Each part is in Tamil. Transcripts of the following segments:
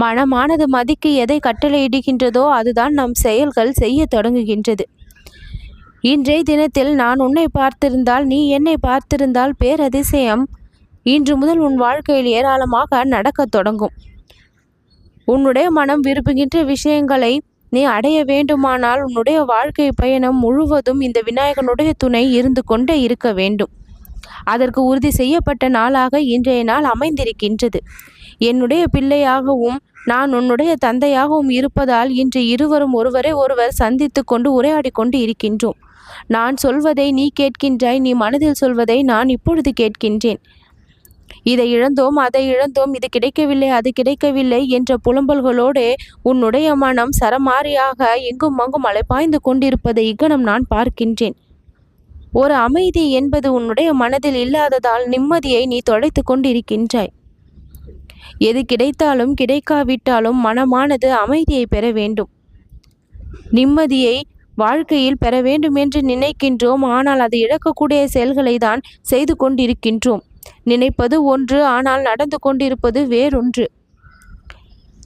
மனமானது மதிக்கு எதை கட்டளையிடுகின்றதோ அதுதான் நம் செயல்கள் செய்ய தொடங்குகின்றது. இன்றைய தினத்தில் நான் உன்னை பார்த்திருந்தால் நீ என்னை பார்த்திருந்தால் பேரதிசயம் இன்று முதல் உன் வாழ்க்கையில் ஏராளமாக நடக்கத் தொடங்கும். உன்னுடைய மனம் விரும்புகின்ற விஷயங்களை நீ அடைய வேண்டுமானால் உன்னுடைய வாழ்க்கை பயணம் முழுவதும் இந்த விநாயகனுடைய துணை இருந்து கொண்டே இருக்க வேண்டும். அதற்கு உறுதி செய்யப்பட்ட நாளாக இன்றைய நாள் அமைந்திருக்கின்றது. என்னுடைய பிள்ளையாகவும் நான் உன்னுடைய தந்தையாகவும் இருப்பதால் இன்று இருவரும் ஒருவரை ஒருவர் சந்தித்து கொண்டு உரையாடி கொண்டு இருக்கின்றோம். நான் சொல்வதை நீ கேட்கின்றாய் நீ மனதில் சொல்வதை நான் இப்பொழுது கேட்கின்றேன். இதை இழந்தோம் அதை இழந்தோம் இது கிடைக்கவில்லை அது கிடைக்கவில்லை என்ற புலம்பல்களோடு உன்னுடைய மனம் சரமாரியாக எங்கும் அங்கும் அலைப்பாய்ந்து கொண்டிருப்பதை இக்கணம் நான் பார்க்கின்றேன். ஒரு அமைதி என்பது உன்னுடைய மனதில் இல்லாததால் நிம்மதியை நீ தொலைத்து கொண்டிருக்கின்றாய். எது கிடைத்தாலும் கிடைக்காவிட்டாலும் மனமானது அமைதியை பெற வேண்டும். நிம்மதியை வாழ்க்கையில் பெற வேண்டும் என்று நினைக்கின்றோம். ஆனால் அதை இழக்கக்கூடிய செயல்களை தான் செய்து கொண்டிருக்கின்றோம். நினைப்பது ஒன்று ஆனால் நடந்து கொண்டிருப்பது வேறொன்று.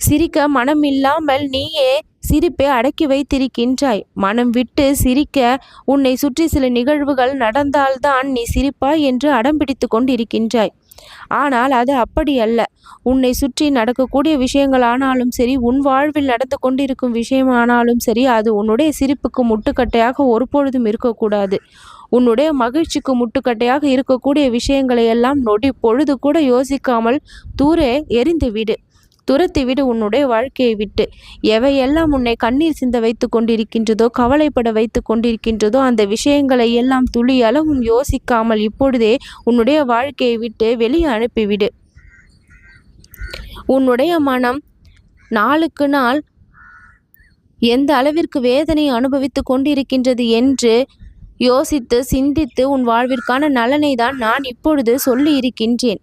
சிரிக்க மனம் இல்லாமல் நீயே சிரிப்பை அடக்கி வைத்திருக்கின்றாய். மனம் விட்டு சிரிக்க உன்னை சுற்றி சில நிகழ்வுகள் நடந்தால்தான் நீ சிரிப்பாய் என்று அடம் பிடித்து கொண்டிருக்கின்றாய். ஆனால் அது அப்படி அல்ல. உன்னை சுற்றி நடக்கக்கூடிய விஷயங்களானாலும் சரி உன் வாழ்வில் நடந்து கொண்டிருக்கும் விஷயமானாலும் சரி அது உன்னுடைய சிரிப்புக்கு முட்டுக்கட்டையாக ஒருபொழுதும் இருக்கக்கூடாது. உன்னுடைய மகிழ்ச்சிக்கு முட்டுக்கட்டையாக இருக்கக்கூடிய விஷயங்களை எல்லாம் நொடி பொழுது கூட யோசிக்காமல் தூரே எரிந்து விடு துரத்தி விடு உன்னுடைய வாழ்க்கையை விட்டு. எவையெல்லாம் உன்னை கண்ணீர் சிந்த வைத்து கொண்டிருக்கின்றதோ கவலைப்பட வைத்து கொண்டிருக்கின்றதோ அந்த விஷயங்களை எல்லாம் துளி அளவும் யோசிக்காமல் இப்பொழுதே உன்னுடைய வாழ்க்கையை விட்டு வெளியே அனுப்பிவிடு. உன்னுடைய மனம் நாளுக்கு நாள் எந்த அளவிற்கு வேதனை அனுபவித்து கொண்டிருக்கின்றது என்று யோசித்து சிந்தித்து உன் வாழ்விற்கான நலனை தான் நான் இப்பொழுது சொல்லி இருக்கின்றேன்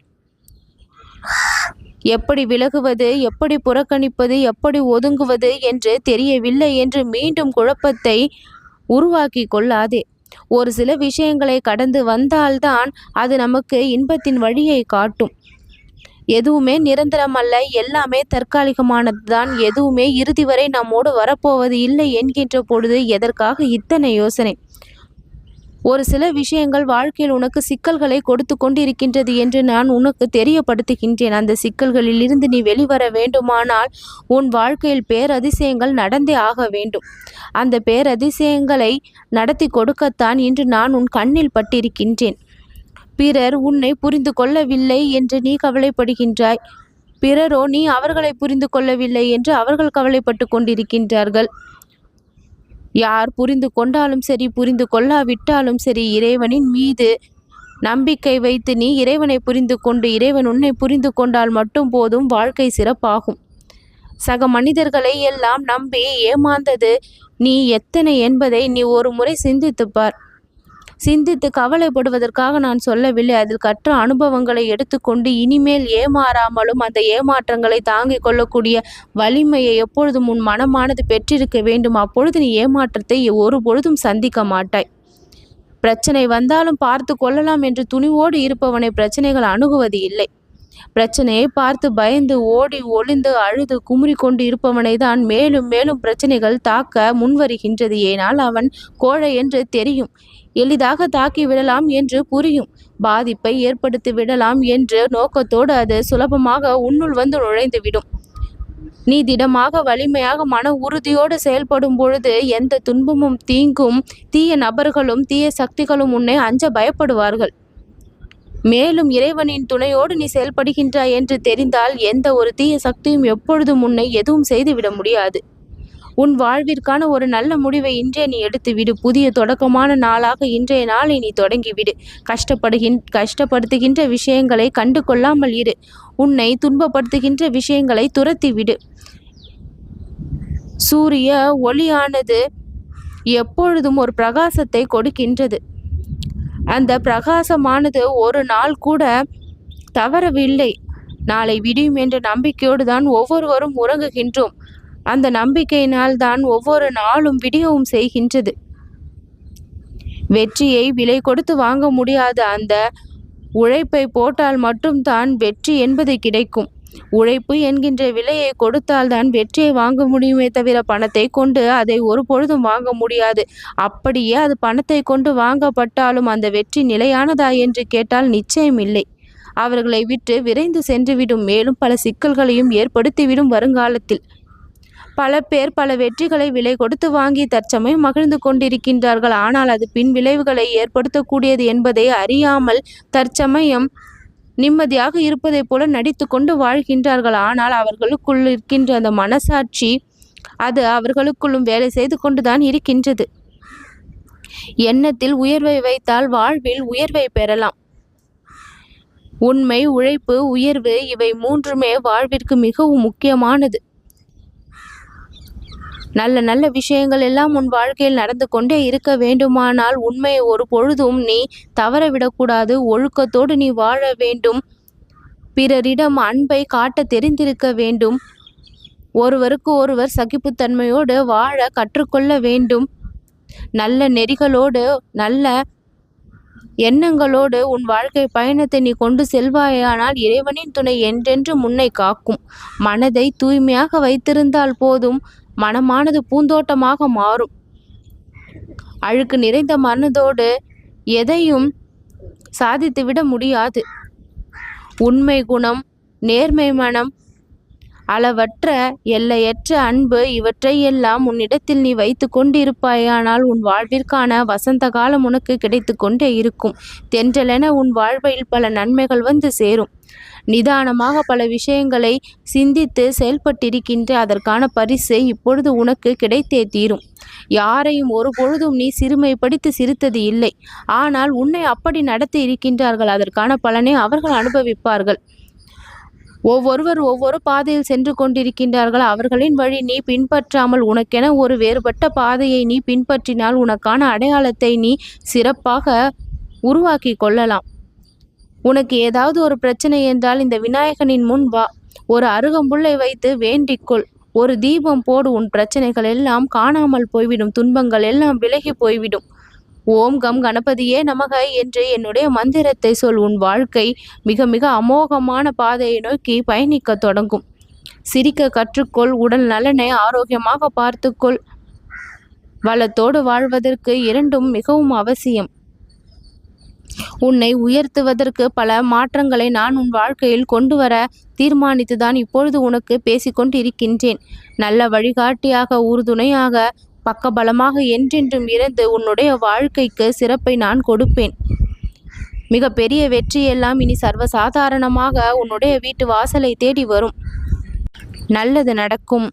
எப்படி விலகுவது எப்படி புறக்கணிப்பது எப்படி ஒதுங்குவது என்று தெரியவில்லை என்று மீண்டும் குழப்பத்தை உருவாக்கி கொள்ளாதே. ஒரு சில விஷயங்களை கடந்து வந்தால்தான் அது நமக்கு இன்பத்தின் வழியை காட்டும். எதுவுமே நிரந்தரம் அல்ல எல்லாமே தற்காலிகமானது தான் எதுவுமே இறுதி வரை நம்மோடு வரப்போவது இல்லை என்கின்ற பொழுது எதற்காக இத்தனை யோசனை? ஒரு சில விஷயங்கள் வாழ்க்கையில் உனக்கு சிக்கல்களை கொடுத்து கொண்டிருக்கின்றது என்று நான் உனக்கு தெரியப்படுத்துகின்றேன். அந்த சிக்கல்களில் இருந்து நீ வெளிவர வேண்டுமானால் உன் வாழ்க்கையில் பேரதிசயங்கள் நடந்தே ஆக வேண்டும். அந்த பேரதிசயங்களை நடத்தி கொடுக்கத்தான் இன்று நான் உன் கண்ணில் பட்டிருக்கின்றேன். பிறர் உன்னை புரிந்து கொள்ளவில்லை என்று நீ கவலைப்படுகின்றாய். பிறரோ நீ அவர்களை புரிந்து கொள்ளவில்லை என்று அவர்கள் கவலைப்பட்டு கொண்டிருக்கின்றார்கள். யார் புரிந்து கொண்டாலும் சரி புரிந்து கொள்ளாவிட்டாலும் சரி இறைவனின் மீது நம்பிக்கை வைத்து நீ இறைவனை புரிந்து கொண்டு இறைவன் உன்னை புரிந்து கொண்டால் மட்டும் போதும் வாழ்க்கை சிறப்பாகும். சக மனிதர்களை எல்லாம் நம்பி ஏமாந்தது நீ எத்தனை என்பதை நீ ஒரு முறை சிந்தித்துப்பார் சிந்தித்து கவலைப்படுவதற்காக நான் சொல்லவில்லை. அதில் கற்ற அனுபவங்களை எடுத்துக்கொண்டு இனிமேல் ஏமாறாமலும் அந்த ஏமாற்றங்களை தாங்கிக் கொள்ளக்கூடிய வலிமையை எப்பொழுதும் உன் மனமானது பெற்றிருக்க வேண்டும். அப்பொழுது நீ ஏமாற்றத்தை ஒரு பொழுதும் சந்திக்க மாட்டாய். பிரச்சனை வந்தாலும் பார்த்து கொள்ளலாம் என்று துணிவோடு இருப்பவனை பிரச்சனைகள் அணுகுவது இல்லை. பிரச்சனையை பார்த்து பயந்து ஓடி ஒளிந்து அழுது குமுறி கொண்டு இருப்பவனை தான் மேலும் மேலும் பிரச்சனைகள் தாக்க முன்வருகின்றது. ஏனால் அவன் கோழை என்று தெரியும். எளிதாக தாக்கி விடலாம் என்று புரியும். பாதிப்பை ஏற்படுத்தி விடலாம் என்ற நோக்கத்தோடு அது சுலபமாக உன்னுள் வந்து நுழைந்துவிடும் நீ திடமாக வலிமையாக மன உறுதியோடு செயல்படும் பொழுது எந்த துன்பமும் தீங்கும் தீய நபர்களும் தீய சக்திகளும் உன்னை அஞ்ச பயப்படுவார்கள். மேலும் இறைவனின் துணையோடு நீ செயல்படுகின்றாய் என்று தெரிந்தால் எந்த ஒரு தீய சக்தியும் எப்பொழுதும் உன்னை எதுவும் செய்துவிட முடியாது. உன் வாழ்விற்கான ஒரு நல்ல முடிவை இன்றே நீ எடுத்துவிடு. புதிய தொடக்கமான நாளாக இன்றைய நாளை நீ தொடங்கிவிடு. கஷ்டப்படுகின் கஷ்டப்படுத்துகின்ற விஷயங்களை கண்டு கொள்ளாமல் இரு. உன்னை துன்பப்படுத்துகின்ற விஷயங்களை துரத்திவிடு. சூரிய ஒளியானது எப்பொழுதும் ஒரு பிரகாசத்தை கொடுக்கின்றது. அந்த பிரகாசமானது ஒரு நாள் கூட தவறவில்லை. நாளை விடியும் என்ற நம்பிக்கையோடு தான் ஒவ்வொருவரும் உறங்குகின்றோம். அந்த நம்பிக்கையினால் தான் ஒவ்வொரு நாளும் விடியவும் செய்கின்றது. வெற்றியை விலை கொடுத்து வாங்க முடியாத அந்த உழைப்பை போட்டால் மட்டும்தான் வெற்றி என்பது கிடைக்கும். உழைப்பு என்கின்ற விலையை கொடுத்தால்தான் வெற்றியை வாங்க முடியுமே தவிர பணத்தை கொண்டு அதை ஒரு பொழுதும் வாங்க முடியாது. அப்படியே அது பணத்தை கொண்டு வாங்கப்பட்டாலும் அந்த வெற்றி நிலையானதா என்று கேட்டால் நிச்சயம் இல்லை. அவர்களை விட்டு விரைந்து சென்றுவிடும் மேலும் பல சிக்கல்களையும் ஏற்படுத்திவிடும் வருங்காலத்தில். பல பேர் பல வெற்றிகளை விலை கொடுத்து வாங்கி தற்சமயம் மகிழ்ந்து கொண்டிருக்கின்றார்கள். ஆனால் அது பின் விளைவுகளை ஏற்படுத்தக்கூடியது என்பதை அறியாமல் தற்சமயம் நிம்மதியாக இருப்பதைப் போல நடித்து கொண்டு வாழ்கின்றார்கள். ஆனால் அவர்களுக்குள் இருக்கின்ற அந்த மனசாட்சி அது அவர்களுக்குள்ளும் வேலை செய்து கொண்டுதான் இருக்கின்றது. எண்ணத்தில் உயர்வை வைத்தால் வாழ்வில் உயர்வை பெறலாம். உண்மை உழைப்பு உயர்வு இவை மூன்றுமே வாழ்விற்கு மிகவும் முக்கியமானது. நல்ல நல்ல விஷயங்கள் எல்லாம் உன் வாழ்க்கையில் நடந்து கொண்டே இருக்க வேண்டுமானால் உண்மையை ஒரு பொழுதும் நீ தவற விடக்கூடாது. ஒழுக்கத்தோடு நீ வாழ வேண்டும். பிறரிடம் அன்பை காட்ட தெரிந்திருக்க வேண்டும். ஒருவருக்கு ஒருவர் சகிப்புத்தன்மையோடு வாழ கற்றுக்கொள்ள வேண்டும். நல்ல நெறிகளோடு நல்ல எண்ணங்களோடு உன் வாழ்க்கை பயணத்தை நீ கொண்டு செல்வாயானால் இறைவனின் துணை என்றென்று முன்னை காக்கும். மனதை தூய்மையாக வைத்திருந்தால் போதும் மனமானது பூந்தோட்டமாக மாறும். அழுக்கு நிறைந்த மனதோடு எதையும் சாதித்துவிட முடியாது. உண்மை குணம் நேர்மை மனம் அளவற்ற எல்லையற்ற அன்பு இவற்றையெல்லாம் உன்னிடத்தில் நீ வைத்து கொண்டிருப்பாயானால் உன் வாழ்விற்கான வசந்த காலம் உனக்கு கிடைத்து கொண்டே இருக்கும். தென்றலென உன் வாழ்வில் பல நன்மைகள் வந்து சேரும். நிதானமாக பல விஷயங்களை சிந்தித்து செயல்பட்டிருக்கின்ற அதற்கான பரிசு இப்பொழுது உனக்கு கிடைத்தே தீரும். யாரையும் ஒரு பொழுதும் நீ சிறுமைப்படுத்தி சிரித்தது இல்லை. ஆனால் உன்னை அப்படி நடத்தி இருக்கின்றார்கள். அதற்கான பலனை அவர்கள் அனுபவிப்பார்கள். ஒவ்வொருவர் ஒவ்வொரு பாதையில் சென்று கொண்டிருக்கின்றார்கள். அவர்களின் வழி நீ பின்பற்றாமல் உனக்கென ஒரு வேறுபட்ட பாதையை நீ பின்பற்றினால் உனக்கான அடையாளத்தை நீ சிறப்பாக உருவாக்கி கொள்ளலாம். உனக்கு ஏதாவது ஒரு பிரச்சனை என்றால் இந்த விநாயகனின் முன் வா. ஒரு அருகம்புல்லை வைத்து வேண்டிக்கொள் ஒரு தீபம் போடு. உன் பிரச்சனைகள் எல்லாம் காணாமல் போய்விடும். துன்பங்கள் எல்லாம் விலகி போய்விடும். ஓம் கம் கணபதியே நமக என்று என்னுடைய மந்திரத்தை சொல். உன் வாழ்க்கை மிக மிக அமோகமான பாதையை நோக்கி பயணிக்க தொடங்கும். சிரிக்க கற்றுக்கொள். உடல் நலனை ஆரோக்கியமாக பார்த்துக்கொள் வளத்தோடு வாழ்வதற்கு இரண்டும் மிகவும் அவசியம். உன்னை உயர்த்துவதற்கு பல மாற்றங்களை நான் உன் வாழ்க்கையில் கொண்டு வர தீர்மானித்துதான் இப்பொழுது உனக்கு பேசிக்கொண்டிருக்கின்றேன். நல்ல வழிகாட்டியாக உறுதுணையாக பக்கபலமாக என்றென்றும் இருந்து உன்னுடைய வாழ்க்கைக்கு சிறப்பை நான் கொடுப்பேன். மிக பெரிய வெற்றியெல்லாம் இனி சர்வசாதாரணமாக உன்னுடைய வீட்டு வாசலை தேடி வரும். நல்லது நடக்கும்.